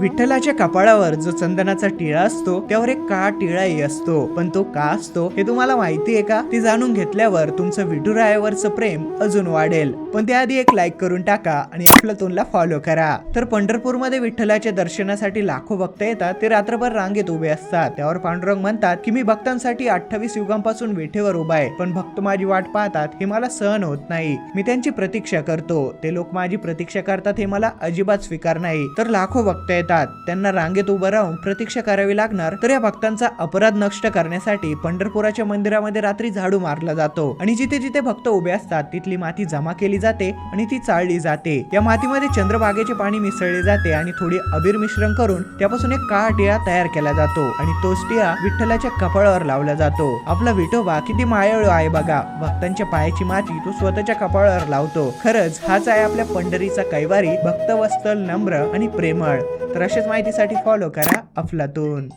विठ्ठलाच्या कपाळावर जो चंदनाचा टिळा असतो त्यावर एक काळा टिळाही असतो. पण तो का असतो हे तुम्हाला माहिती आहे का? ते जाणून घेतल्यावर तुमचं विठुरायावरचं प्रेम अजून वाढेल. पण त्याआधी एक लाईक करून टाका आणि आपल्या तोंडला फॉलो करा. तर पंढरपूरमध्ये विठ्ठलाच्या दर्शनासाठी लाखो भक्त येतात ते रात्रभर रांगेत उभे असतात. त्यावर पांडुरंग म्हणतात की मी भक्तांसाठी अठ्ठावीस युगांपासून विठेवर उभा आहे पण भक्त माझी वाट पाहतात हे मला सहन होत नाही. मी त्यांची प्रतीक्षा करतो. ते लोक माझी प्रतीक्षा करतात हे मला अजिबात स्वीकार नाही. तर लाखो भक्त येतात. त्यांना रांगेत उभं राहून प्रतीक्षा करावी लागणार तर या भक्तांचा अपराध नष्ट करण्यासाठी पंढरपुराच्या मंदिरामध्ये रात्री झाडू मारला जातो. आणि जिथे जिथे भक्त उभे असतात तिथली माती जमा केली जाते आणि ती चाळली जाते. या मातीमध्ये चंद्रभागेचे पाणी मिसळले जाते आणि थोडी अबीर मिश्रण करून त्यापासून एक काळा टिळा तयार केला जातो आणि तोच टिळा विठ्ठलाच्या कपाळावर लावला जातो. आपला विठोबा किती मायाळू आहे बघा. भक्तांच्या पायाची माती तो स्वतःच्या कपाळावर लावतो. खरंच हाच आहे आपल्या पंढरीचा कैवारी भक्त वस्तल नम्र आणि प्रेमळ. तर अशाच माहितीसाठी फॉलो करा अफलातून.